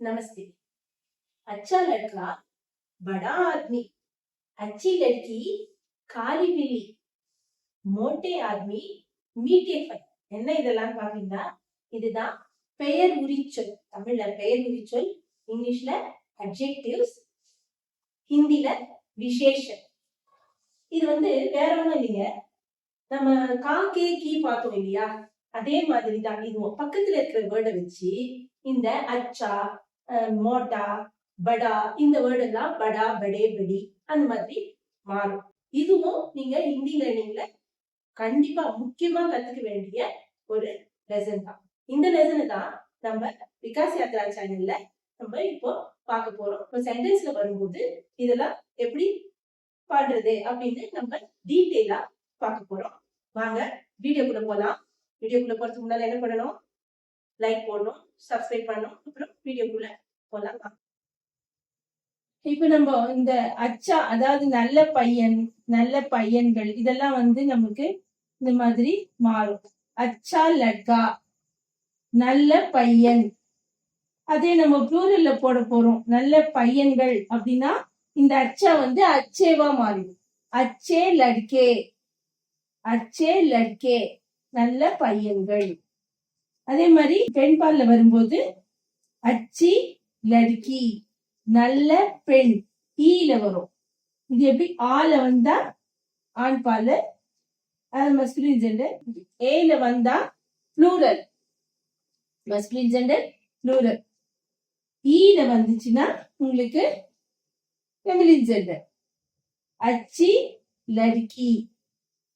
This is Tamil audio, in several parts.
नमस्ते अच्छा लड़का बड़ा आदमी अच्छी लड़की காலி பில்லி மோட்டே ஆத்மி மீட்டே ஃபல் என்ன இதெல்லாம் பாத்தீங்கன்னா இதுதான் பெயர் உரிச்சொல் தமிழ்ல பெயர் உரிச்சொல் இங்கிலீஷ்ல அட்ஜெக்டிவ்ஸ் ஹிந்தில விசேஷம் இது வந்து வேற ஒண்ணும் இல்லைங்க நம்ம கா கே கி பார்த்தோம் இல்லையா அதே மாதிரி தான் இதுவும் பக்கத்துல இருக்கிற வேர்டை வச்சு இந்த அச்சா அஹ், மோட்டா படா இந்த வேர்டு எல்லாம் படா படே படி அந்த மாதிரி மாறும். இதுவும் நீங்க ஹிந்தி லேர்னிங்ல கண்டிப்பா முக்கியமா கத்துக்க வேண்டிய ஒரு லெசன் தான். இந்த லெசனை தான் நம்ம விகாஸ் யாத்ரா சேனல்ல நம்ம இப்போ பார்க்க போறோம். இப்போ சென்டென்ஸ்ல வரும்போது இதெல்லாம் எப்படி பாடுறது அப்படின்னு நம்ம டீட்டெயிலா பார்க்க போறோம். வாங்க வீடியோக்குள்ள போலாம். வீடியோக்குள்ள போறதுக்கு முன்னால என்ன பண்ணணும்? லைக் போடணும் சப்ஸ்கிரைப் பண்ணணும். அப்புறம் வீடியோக்குள்ள போலாம். இப்ப நம்ம இந்த அச்சா அதாவது நல்ல பையன் நல்ல பையன்கள் இதெல்லாம் வந்து நமக்கு இந்த மாதிரி மாறும். அச்சா லட்கா நல்ல பையன். அதே நம்ம ப்ளூரல்ல போட போறோம். நல்ல பையன்கள் அப்படின்னா இந்த அச்சா வந்து அச்சேவா மாறிடும். அச்சே லட்கே. அச்சே லட்கே. நல்ல பையன்கள். அதே மாதிரி பெண்பால்ல வரும்போது அச்சி லடுக்கி நல்ல பெண் ஈல வரும். இது எப்படி? ஆல வந்தா ஆண் பால் அது மஸ்குலின் ஜெண்டர் ஏல வந்தா ப்ளூரல் மஸ்குலின் ஜெண்டர் ப்ளூரல் ஈல வந்துச்சுன்னா உங்களுக்கு ஃபெமிலின் ஜெண்டர் அச்சி லடுக்கி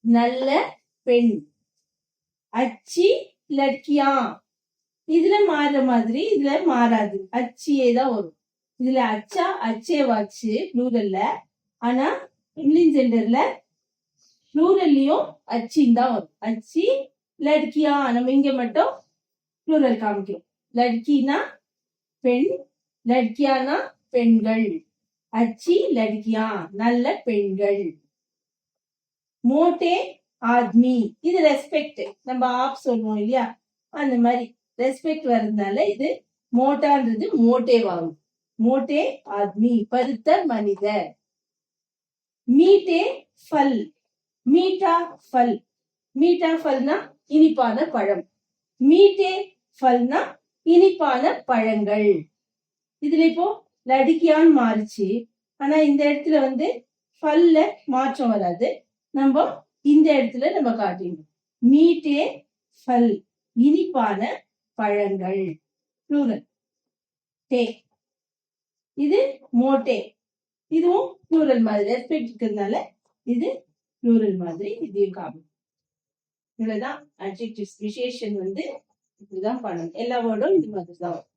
நல்ல பெண். அச்சி லட்கியா. இதுல மாறுற மாதிரி இதுல மாறாது. அச்சியே தான் வரும். இதுல அச்சா அச்சே வாச்சு ப்ளூரல்ல ஆனா இங்கிலீஷ் ஜெண்டர்ல ப்ளூரல்லையும் அச்சின் தான் வரும். அச்சி லட்கியா. நம்ம இங்க மட்டும் ப்ளூரல் காமிக்கிறோம். லட்கினா பெண் லட்கியானா பெண்கள். அச்சி லட்கியா. நல்ல பெண்கள். மோட்டே ஆத்மி. இது ரெஸ்பெக்ட் நம்ம ஆப் சொல்லுவோம் இல்லையா? அந்த மாதிரி ரெஸ்பெக்ட் வர்றதுனால இது மோட்டான்றது மோட்டேவாகும் மோட்டே ஆத்மி. பருத்த மனிதர். மீட்டே ஃபல். மீட்டா ஃபல். மீட்டா ஃபல்னா இனிப்பான பழம். மீட்டே ஃபல்னா இனிப்பான பழங்கள். இதுல இப்போ லடுக்கியான் மாறுச்சு. ஆனா இந்த இடத்துல வந்து ஃபல்ல மாற்றம் வராது. நம்ம இந்த இடத்துல நம்ம காட்டிடணும் மீட்டே ஃபல் இனிப்பான பழங்கள். ப்ளூரல். டே. இது மோட்டே. இதுவும் ப்ளூரல் மாதிரி ரெஸ்பெக்ட் இருக்கிறதுனால இது ப்ளூரல் மாதிரி இதையும் காணும் இவ்வளவுதான். அட்ஜெக்டிவ்ஸ் விசேஷன் வந்து இப்படிதான் பண்ணணும். எல்லா வேர்டும் இது மாதிரி தான் வரும்.